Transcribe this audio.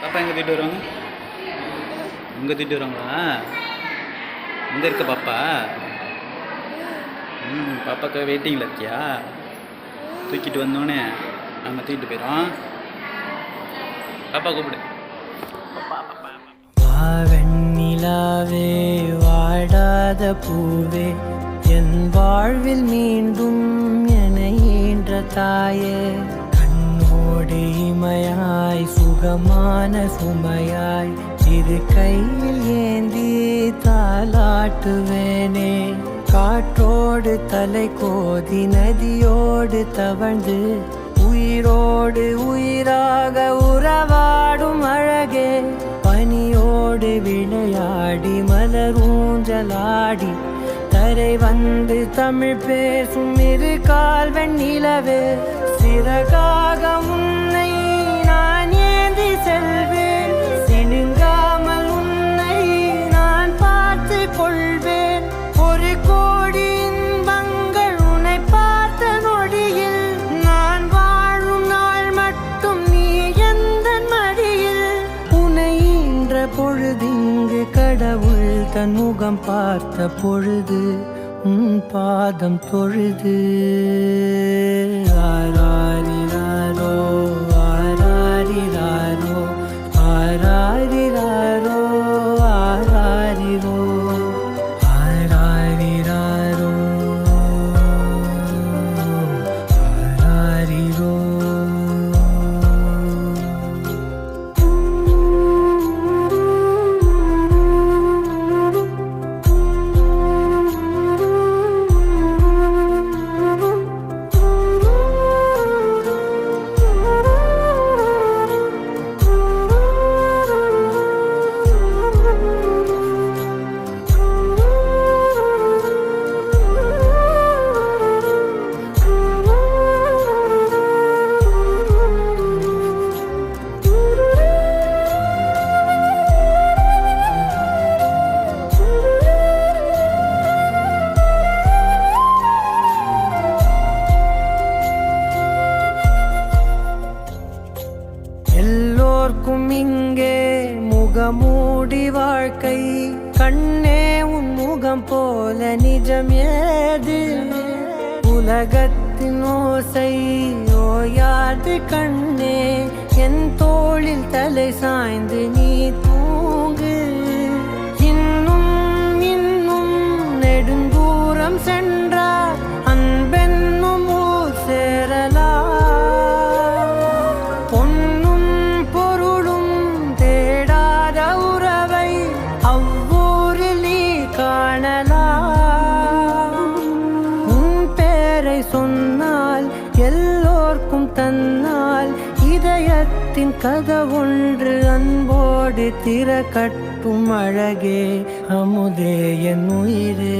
பாப்பா எங்கே தூக்கிட்டு வருவாங்க? இங்கே தூக்கிட்டு வருவாங்களா? இங்கே இருக்க பாப்பா? ம் பாப்பாக்கா வெயிட்டிங்கில் இருக்கியா? தூக்கிட்டு வந்தோடனே நம்ம தூக்கிட்டு போயிடும் பாப்பா கூப்பிடு. வெண்ணிலாவே வாடாத பூவே என் வாழ்வில் மீண்டும் என ஈன்ற தாயே. கண்ணோடு இமையாய் சுகமான சுமையாய் சிறு கையில் ஏந்தி தாளாட்டுவேனே. காற்றோடு தலை கோதி நதியோடு தவழ்ந்து உயிரோடு உயிராக உறவாடும் அழகே. பனியோடு விளையாடி மலர் ஊஞ்சலாடி தரை வந்து தமிழ் பேசும் இரு கால் நிலவே. சிறகாக உன்னை நான் ஏந்தி செல்வேன். சினுங்காமல் உன்னை நான் பார்த்து கொள்வேன். ஒரு கோடி இன்பங்கள் உன்னை பார்த்த நொடியில் நான் வாழும் நாள் மட்டும் நீ எந்த மடியில். உன்னை ஈன்ற பொழுதிங்கு கடவுள் தன் முகம் பார்த்த பொழுது உன் பாதம் தொழுது. ஆரா முகமூடி வாழ்க்கை கண்ணே உன் முகம் போல நிஜம் ஏது? உலகத்தின் ஓசை ஓயாது கண்ணே என் தோளில் தலை சாய்ந்து நீ தன்னால் இதயத்தின் கதவொன்று அன்போடு திற கட்டும் அழகே அமுதே என் உயிரே.